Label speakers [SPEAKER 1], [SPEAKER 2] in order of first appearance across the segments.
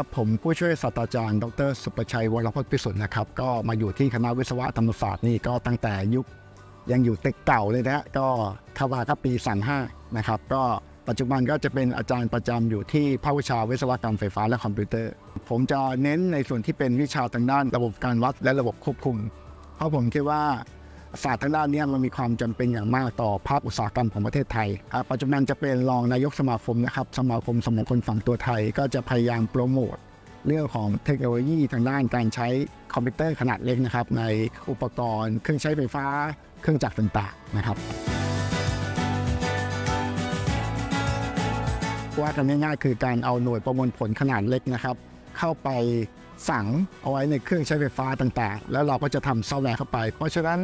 [SPEAKER 1] ครับ ผมผู้ช่วยศาสตราจารย์ ดร สุประชัยวรพจน์พิสุทธิ์นะครับ ก็มาอยู่ที่คณะวิศวะธรรมศาสตร์นี่ก็ตั้งแต่ยุคยังอยู่ตึกเก่าเลยนะฮะก็เข้ามาครับปี35นะครับ ก็ปัจจุบันก็จะเป็นอาจารย์ประจำอยู่ที่ภาควิชาวิศวกรรมไฟฟ้าและคอมพิวเตอร์ ผมจะเน้นในส่วนที่เป็นวิชาทางด้านระบบการวัดและระบบควบคุม เพราะผมคิดว่า ศาสตร์ทางด้านนี้มันมีความจำเป็นอย่างมากต่อภาคอุตสาหกรรมของประเทศไทย ปัจจุบันจะเป็นรองนายกสมาคมนะครับสมาคมสมองคนฝั่งตัวไทย ก็จะพยายามโปรโมทเรื่องของเทคโนโลยีทางด้านการใช้คอมพิวเตอร์ขนาดเล็กนะครับในอุปกรณ์ เครื่องใช้ไฟฟ้า เครื่องจักรต่างๆนะครับว่ากันง่ายๆคือการเอาหน่วยประมวลผลขนาดเล็กนะครับ เข้าไปฝังเอาไว้ในเครื่องใช้ไฟฟ้าต่างๆ แล้วเราก็จะทำซอฟต์แวร์เข้าไป เพราะฉะนั้น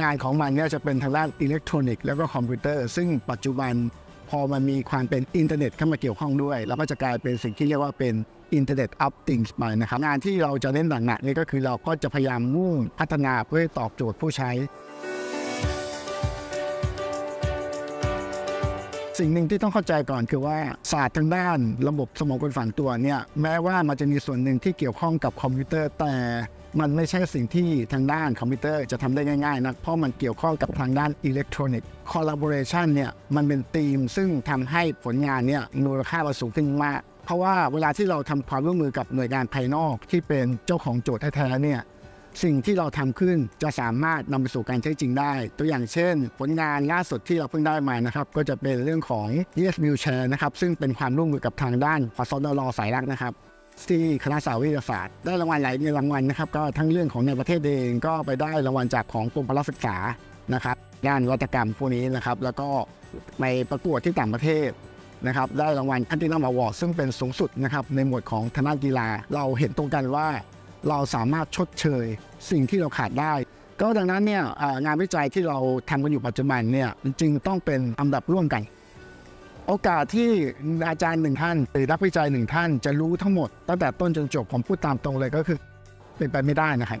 [SPEAKER 1] งานของมันเนี่ยจะเป็นทางด้านอิเล็กทรอนิกส์แล้วก็คอมพิวเตอร์ ซึ่งปัจจุบันพอมันมีความเป็นอินเทอร์เน็ตเข้ามาเกี่ยวข้องด้วย แล้วก็จะกลายเป็นสิ่งที่เรียกว่าเป็นอินเทอร์เน็ตอัพติ้งส์ไปนะครับ งานที่เราจะเน้นหนักๆนี่ก็คือเราก็จะพยายามมุ่งพัฒนาเพื่อตอบโจทย์ผู้ใช้ สิ่งหนึ่งที่ต้องเข้าใจก่อนคือว่าศาสตร์ทางด้านระบบสมองคนฝังตัวเนี่ยแม้ว่ามันจะมีส่วนหนึ่งที่เกี่ยวข้องกับคอมพิวเตอร์แต่มันไม่ใช่สิ่งที่ทางด้านคอมพิวเตอร์จะทำได้ง่ายๆนะเพราะมันเกี่ยวข้องกับทางด้านอิเล็กทรอนิกส์คอลลาบอร์เรชันเนี่ยมันเป็นธีมซึ่งทำให้ผลงานเนี่ยมูลค่ามันสูงขึ้นมาก เพราะว่าเวลาที่เราทำความร่วมมือกับหน่วยงานภายนอกที่เป็นเจ้าของโจทย์แท้ๆเนี่ย สิ่งที่เราทำขึ้นจะสามารถนำไปสู่การใช้จริงได้ ตัวอย่างเช่น ผลงานล่าสุดที่เราเพิ่งได้มานะครับก็จะเป็นเรื่องของ ES Wheelchair นะครับซึ่งเป็นความร่วมมือกับทางด้านฟสนรสายรักนะครับที่คณะสาวิทยาศาสตร์ได้รางวัลหลายรางวัลนะครับก็ทั้งเรื่องของในประเทศเองก็ไปได้รางวัลจากของกรมพละศึกษานะครับด้านวัตกรรมพวกนี้นะครับแล้วก็ไปประกวดที่ต่างประเทศนะครับได้รางวัล Platinum Award ซึ่งเป็นสูงสุดนะครับในหมวดของทางด้านกีฬาเราเห็นตรงกันว่า เราสามารถชดเชยสิ่งที่เราขาดได้ ก็ดังนั้นเนี่ยงานวิจัยที่เราทำกันอยู่ปัจจุบันเนี่ยจึงต้องเป็นอันดับร่วมกัน โอกาสที่อาจารย์หนึ่งท่านหรือนักวิจัยหนึ่งท่านจะรู้ทั้งหมด ตั้งแต่ต้นจนจบผมพูดตามตรงเลยก็คือเป็นไปไม่ได้นะครับ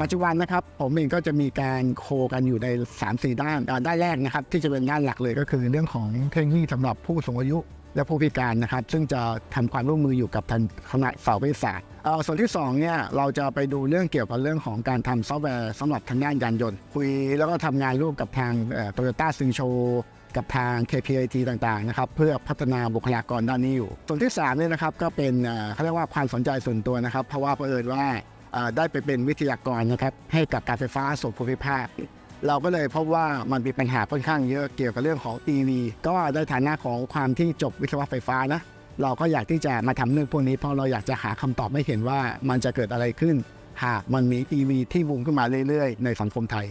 [SPEAKER 1] ปัจจุบันนะครับผมเองก็จะมีการโคกันอยู่ใน 3-4 ด้านด้านแรกนะครับ ที่จะเป็นด้านหลักเลยก็คือเรื่องของเทคโนโลยีสำหรับผู้สูงอายุ และผู้พิการนะครับ ซึ่งจะทำความร่วมมืออยู่กับทางคณะสาวิทยาศาสตร์เอ่อส่วนที่2เนี่ยเราจะไปดูเรื่องเกี่ยวกับเรื่องของการทำซอฟต์แวร์สำหรับทางด้านยานยนต์ คุยแล้วก็ทำงานร่วมกับทางโตโยต้าซึงโชกับทาง KPIT ต่างๆนะครับเพื่อพัฒนาบุคลากรด้านนี้อยู่ ส่วนที่3เนี่ยนะครับก็เป็นเขาเรียกว่าความสนใจส่วนตัวนะครับ เพราะว่าเผอิญว่าได้ไปเป็นวิทยากรนะครับให้กับการไฟฟ้าส่วนภูมิภาค เราก็เลยพบว่ามันมีปัญหาค่อนข้างเยอะเกี่ยวกับเรื่องของ EV ก็ในฐานะของความที่จบวิศวะไฟฟ้านะเราก็อยากที่จะมาทำเรื่องพวกนี้เพราะเราอยากจะหาคำตอบไม่เห็นว่ามันจะเกิดอะไรขึ้น หากมันมี EV ที่บูมขึ้นมาเรื่อยๆ ในสังคมไทย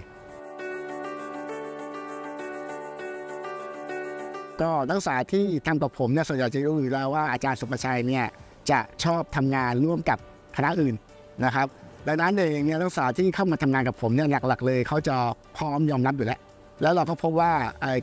[SPEAKER 1] ก็นักศึกษาที่ทำกับผมเนี่ยส่วนใหญ่จะรู้อยู่แล้วว่าอาจารย์สุประชัยเนี่ยจะชอบทำงานร่วมกับคณะอื่นนะครับ ดังนั้นเองเนี่ยนักศึกษาที่เข้ามาทำงานกับผมเนี่ยหลักๆ เลยเขาจะพร้อมยอมรับอยู่แล้ว แล้วเราก็พบว่า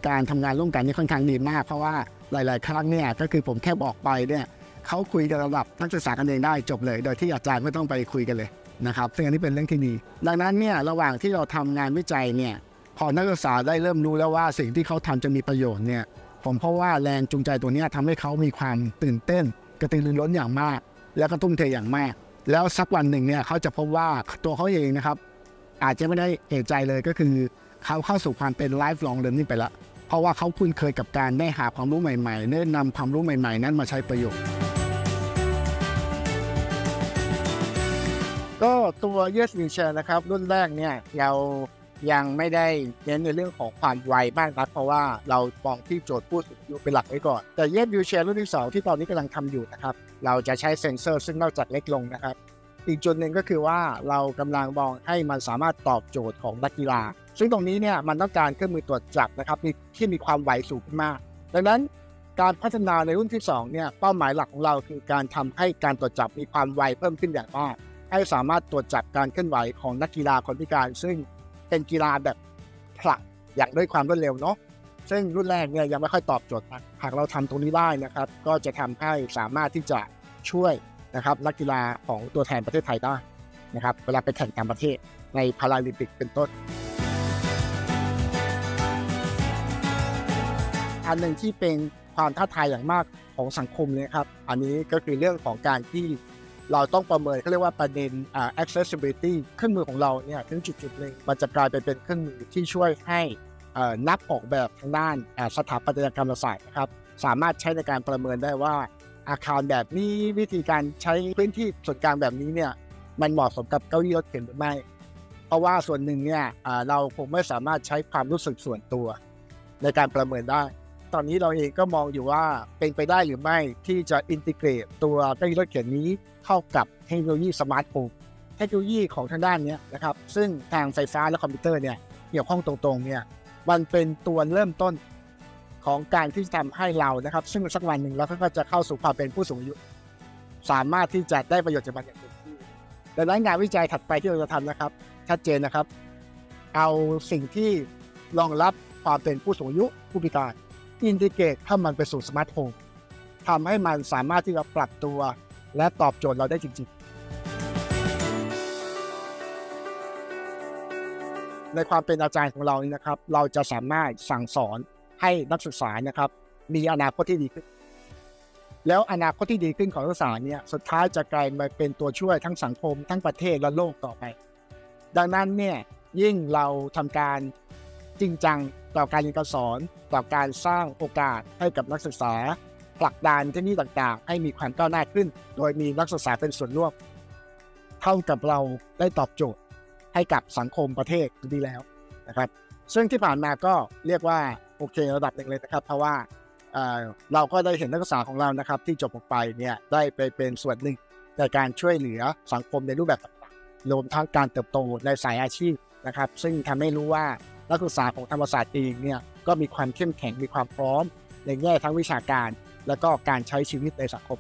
[SPEAKER 1] การทำงานร่วมกันนี่ค่อนข้างดีมาก เพราะว่าหลาย ๆ ครั้งเนี่ยก็คือผมแค่บอกไปเนี่ยเขาคุยกันระดับนักศึกษากันเองได้จบเลย โดยที่อาจารย์ไม่ต้องไปคุยกันเลยนะครับซึ่งอันนี้เป็นเรื่องที่ดีดังนั้นเนี่ยระหว่างที่เราทำงานวิจัยเนี่ยพอนักศึกษาได้เริ่มรู้แล้วว่าสิ่งที่เขาทำจะมีประโยชน์เนี่ยผมเพราะว่าแรงจูงใจตัวนี้ยทำให้เขามีความตื่นเต้น กระตือรือร้นอย่างมาก แล้วก็ทุ่มเทอย่างมาก แล้วสักวันหนึ่งเนี่ยเขาจะพบว่าตัวเขาเองนะครับอาจจะไม่ได้เอกใจเลยก็คือเขาเข้าสู่ความเป็นไลฟ์ลองเรียนนี่ไปแล้วเพราะว่าเขาคุ้นเคยกับการได้หาความรู้ใหม่ๆได้นำความรู้ใหม่ๆ นั้นมาใช้ประโยชน์ ก็ตัว Yes Wheelchair นะครับ รุ่นแรกเนี่ยเรา ยังไม่ได้เน้นในเรื่องของความไวมากนักเพราะว่าเรามองที่โจทย์ผู้สูงอายุเป็นหลักไว้ก่อน แต่ Yes Wheelchair รุ่นที่2ที่ตอนนี้กำลังทำอยู่นะครับ เราจะใช้เซ็นเซอร์ซึ่งนอกจากเล็กลงนะครับ อีกจุดหนึ่งก็คือว่าเรากำลังมองให้มันสามารถตอบโจทย์ของนักกีฬา ซึ่งตรงนี้เนี่ยมันต้องการเครื่องมือตรวจจับนะครับที่มีความไวสูงขึ้นมาก ดังนั้นการพัฒนาในรุ่นที่2เนี่ยเป้าหมายหลักของเราคือการทำให้การตรวจจับมีความไวเพิ่มขึ้นอย่างมากให้สามารถตรวจจับการเคลื่อนไหวของนักกีฬาคนพิการ ซึ่ง เป็นกีฬาแบบผลักอย่างด้วยความรวดเร็วเนาะซึ่งรุ่นแรกเนี่ยยังไม่ค่อยตอบโจทย์นะหากเราทำตรงนี้ได้นะครับ ก็จะทำให้สามารถที่จะช่วยนะครับนักกีฬาของตัวแทนประเทศไทยได้นะครับ เวลาไปแข่งต่างประเทศในพาราลิมปิกเป็นต้น อันหนึ่งที่เป็น
[SPEAKER 2] ความท้าทายอย่างมากของสังคมเลยครับ อันนี้ก็คือเรื่องของการที่ เราต้องประเมินเขาเรียกว่าประเด็น accessibility เครื่องมือของเราเนี่ยถึงจุดๆหนึ่งมันจะกลายไปเป็นเครื่องมือที่ช่วยให้นักออกแบบทางด้านสถาปัตยกรรมศาสตร์นะครับสามารถใช้ในการประเมินได้ว่าอาคารแบบนี้วิธีการใช้พื้นที่ส่วนกลางแบบนี้เนี่ยมันเหมาะสมกับเก้าอี้รถเข็นหรือไม่ เพราะว่าส่วนหนึ่งเนี่ยเราคงไม่สามารถใช้ความรู้สึกส่วนตัวในการประเมินได้ ตอนนี้เราเองก็มองอยู่ว่าเป็นไปได้หรือไม่ที่จะอินทิเกรตตัวเก้าอี้รถเข็นนี้เข้ากับเทคโนโลยีสมาร์ทโฮมเทคโนโลยีของทางด้านนี้นะครับ ซึ่งทางไฟฟ้าและคอมพิวเตอร์เนี่ยเกี่ยวข้องตรงๆเนี่ยมันเป็นตัวเริ่มต้นของการที่จะทำให้เรานะครับ ซึ่งสักวันหนึ่งเราก็จะเข้าสู่ความเป็นผู้สูงอายุ สามารถที่จะได้ประโยชน์จากมันอย่างเต็มที่ดังนั้นงานวิจัยถัดไปที่เราจะทำนะครับ ชัดเจนนะครับ เอาสิ่งที่รองรับความเป็นผู้สูงอายุผู้พิการ อินทิเกรตเข้ามันไปสู่สมาร์ทโฮมทำให้มันสามารถที่จะปรับตัว และตอบโจทย์เราได้จริง ๆ ในความเป็นอาจารย์ของเรานี่นะครับ เราจะสามารถสั่งสอนให้นักศึกษานะครับ มีอนาคตที่ดีขึ้น แล้วอนาคตที่ดีขึ้นของนักศึกษาเนี่ยสุดท้ายจะกลายมาเป็นตัวช่วยทั้งสังคม ทั้งประเทศและโลกต่อไป ดังนั้นเนี่ยยิ่งเราทำการ จริงจังต่อการเรียนการสอน ต่อการสร้างโอกาสให้กับนักศึกษาผลักดันเทคโนโลยีต่างๆ ให้มีความก้าวหน้าขึ้น โดยมีนักศึกษาเป็นส่วนร่วม เท่ากับเราได้ตอบโจทย์ให้กับสังคมประเทศดีแล้วนะครับ ซึ่งที่ผ่านมาก็เรียกว่าโอเคระดับหนึ่งเลยนะครับ เพราะว่าเเราก็ได้เห็นนักศึกษาของเรานะครับ ที่จบออกไปเนี่ยได้ไปเป็นส่วนหนึ่งในการช่วยเหลือสังคมในรูปแบบต่างๆรวมทั้งการเติบโตในสายอาชีพนะครับ ซึ่งทำให้รู้ว่า นักศึกษาของธรรมศาสตร์เองเนี่ยก็มีความเข้มแข็งมีความพร้อมในแง่ทั้งวิชาการ และก็การใช้ชีวิตในสังคม